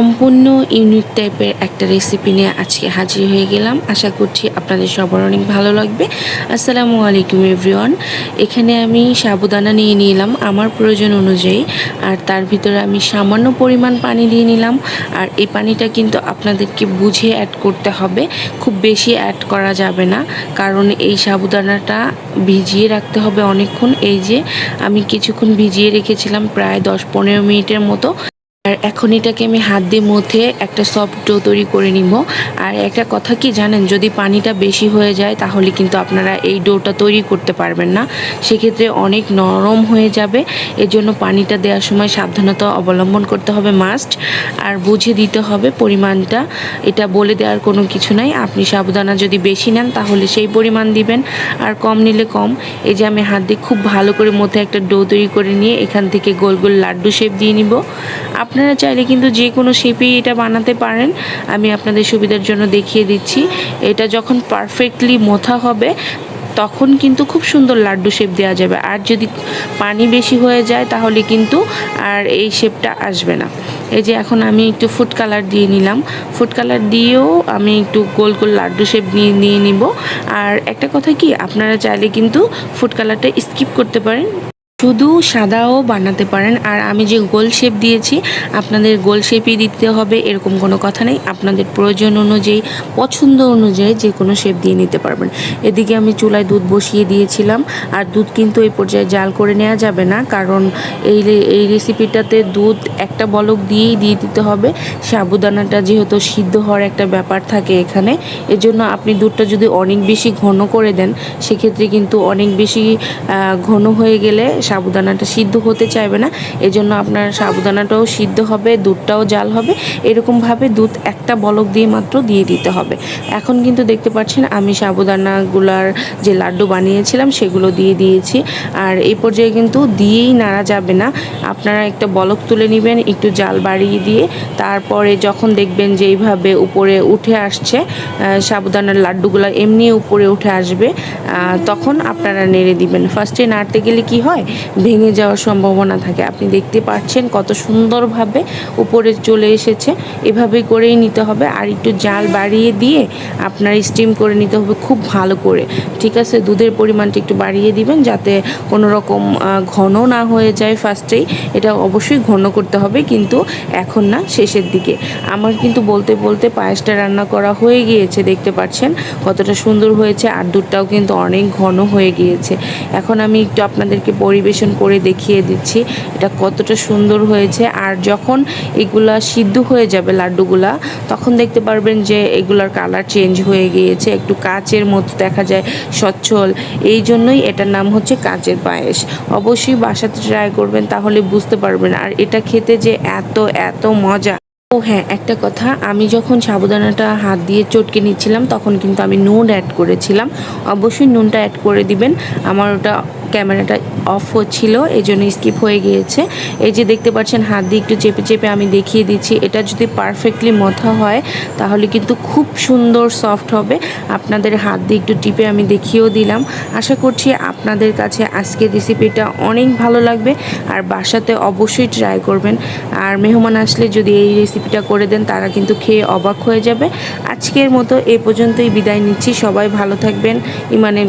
সম্পূর্ণ ইউনিক টাইপের একটা রেসিপি নিয়ে আজকে হাজির হয়ে গেলাম। আশা করছি আপনাদের সবার অনেক ভালো লাগবে। আসসালামু আলাইকুম এভরিওয়ান এখানে আমি সাবুদানা নিয়ে নিলাম আমার প্রয়োজন অনুযায়ী, আর তার ভিতরে আমি সামান্য পরিমাণ পানি দিয়ে নিলাম। আর এই পানিটা কিন্তু আপনাদেরকে বুঝে অ্যাড করতে হবে। খুব বেশি অ্যাড করা যাবে না, কারণ এই সাবুদানাটা ভিজিয়ে রাখতে হবে অনেকক্ষণ। এই যে আমি কিছুক্ষণ ভিজিয়ে রেখেছিলাম, প্রায় দশ পনেরো মিনিটের মতো। আর এখন এটাকে আমি হাত দিয়ে মধ্যে একটা সফট ডো তৈরি করে নিব। আর একটা কথা কি জানেন, যদি পানিটা বেশি হয়ে যায় তাহলে কিন্তু আপনারা এই ডোটা তৈরি করতে পারবেন না। সেক্ষেত্রে অনেক নরম হয়ে যাবে। এজন্য পানিটা দেওয়ার সময় সাবধানতা অবলম্বন করতে হবে মাস্ট আর বুঝে দিতে হবে পরিমাণটা। এটা বলে দেওয়ার কোনো কিছু নাই। আপনি সাবধানা যদি বেশি নেন তাহলে সেই পরিমাণ দিবেন। আর কম নিলে কম। এই যে আমি হাত দিয়ে খুব ভালো করে মধ্যে একটা ডো তৈরি করে নিয়ে এখান থেকে গোল গোল লাড্ডু শেপ দিয়ে নিব। আপনারা চাইলে কিন্তু যে কোনো শেপেই এটা বানাতে পারেন। আমি আপনাদের সুবিধার জন্য দেখিয়ে দিচ্ছি। এটা যখন পারফেক্টলি মোথা হবে, তখন কিন্তু খুব সুন্দর লাড্ডু শেপ দেওয়া যাবে। আর যদি পানি বেশি হয়ে যায়, তাহলে কিন্তু আর এই শেপটা আসবে না। এই যে এখন আমি একটু ফুড কালার দিয়ে নিলাম। ফুড কালার দিয়েও আমি একটু গোল গোল লাড্ডু শেপ নিয়ে নিয়ে নিব। আর একটা কথা কি, আপনারা চাইলে কিন্তু ফুড কালারটা স্কিপ করতে পারেন। শুধু সাদাও বানাতে পারেন। আর আমি যে গোল শেপ দিয়েছি, আপনাদের গোল শেপই দিতে হবে, এরকম কোনো কথা নেই। আপনাদের প্রয়োজন অনুযায়ী, পছন্দ অনুযায়ী যে কোনো শেপ দিয়ে নিতে পারবেন। এদিকে আমি চুলায় দুধ বসিয়ে দিয়েছিলাম, আর দুধ কিন্তু এই পর্যায়ে জাল করে নেওয়া যাবে না, কারণ এই এই রেসিপিটাতে দুধ একটা বলক দিয়েই দিয়ে দিতে হবে। সাবুদানাটা যেহেতু সিদ্ধ হওয়ার একটা ব্যাপার থাকে এখানে, এজন্য আপনি দুধটা যদি অনেক বেশি ঘন করে দেন, সেক্ষেত্রে কিন্তু অনেক বেশি ঘন হয়ে গেলে সাবুদানাটা সিদ্ধ হতে চাইবে না। এজন্য আপনার সাবুদানাটাও সিদ্ধ হবে, দুধটাও জাল হবে। এরকমভাবে দুধ একটা বলক দিয়ে মাত্র দিয়ে দিতে হবে। এখন কিন্তু দেখতে পাচ্ছেন আমি সাবুদানাগুলার যে লাড্ডু বানিয়েছিলাম সেগুলো দিয়ে দিয়েছি। আর এই পর্যায়ে কিন্তু দিয়েই নাড়া যাবে না। আপনারা একটা বলক তুলে নেবেন, একটু জাল বাড়িয়ে দিয়ে, তারপরে যখন দেখবেন যে এইভাবে উপরে উঠে আসছে সাবুদানার লাড্ডুগুলো এমনি উপরে উঠে আসবে তখন আপনারা নেড়ে দিবেন। ফার্স্টে নাড়তে গেলে কি হয়? ভেঙে যাওয়ার সম্ভাবনা থাকে। আপনি দেখতে পাচ্ছেন কত সুন্দরভাবে উপরে চলে এসেছে। এভাবে করেই নিতে হবে। আর একটু জাল বাড়িয়ে দিয়ে আপনার স্টিম করে নিতে হবে খুব ভালো করে। ঠিক আছে? দুধের পরিমাণটা একটু বাড়িয়ে দিবেন যাতে কোনো রকম ঘন না হয়ে যায় ফার্স্টেই এটা অবশ্যই ঘন করতে হবে কিন্তু এখন না, শেষের দিকে। আমার কিন্তু বলতে বলতে পায়েসটা রান্না করা হয়ে গিয়েছে, দেখতে পাচ্ছেন? কতটা সুন্দর হয়েছে। আর দুধটাও কিন্তু অনেক ঘন হয়ে গিয়েছে। এখন আমি একটু আপনাদেরকে পরিবেশন করে দেখিয়ে দিচ্ছি। এটা কতটা সুন্দর হয়েছে। আর যখন এগুলা সিদ্ধ হয়ে যাবে লাড্ডুগুলা, তখন দেখতে পারবেন যে এগুলার কালার চেঞ্জ হয়ে গিয়েছে। একটু কাচের মতো দেখা যায়, সচ্ছল। এই জন্যই এটার নাম হচ্ছে কাচের পায়েস। অবশ্যই বাসাতে ট্রাই করবেন, তাহলে বুঝতে পারবেন। আর এটা খেতে যে এত এত মজা। ও হ্যাঁ একটা কথা, আমি যখন সাবুদানাটা হাত দিয়ে চটকে নিচ্ছিলাম, তখন কিন্তু আমি নুন অ্যাড করেছিলাম। অবশ্যই নুনটা অ্যাড করে দিবেন। আমার ওটা ক্যামেরাটা অফ হচ্ছিল এই জন্য স্কিপ হয়ে গিয়েছে। এই যে দেখতে পাচ্ছেন, হাত দিয়ে একটু চেপে চেপে আমি দেখিয়ে দিচ্ছি। এটা যদি পারফেক্টলি মথা হয়, তাহলে কিন্তু খুব সুন্দর সফট হবে। আপনাদের হাত দিয়ে একটু টিপে আমি দেখিয়েও দিলাম। আশা করছি আপনাদের কাছে আজকের রেসিপিটা অনেক ভালো লাগবে, আর বাসাতে অবশ্যই ট্রাই করবেন। আর মেহমান আসলে যদি এই রেসিপিটা করে দেন, তারা কিন্তু খেয়ে অবাক হয়ে যাবে। আজকের মতো এ পর্যন্তই বিদায় নিচ্ছি। সবাই ভালো থাকবেন। ইমানের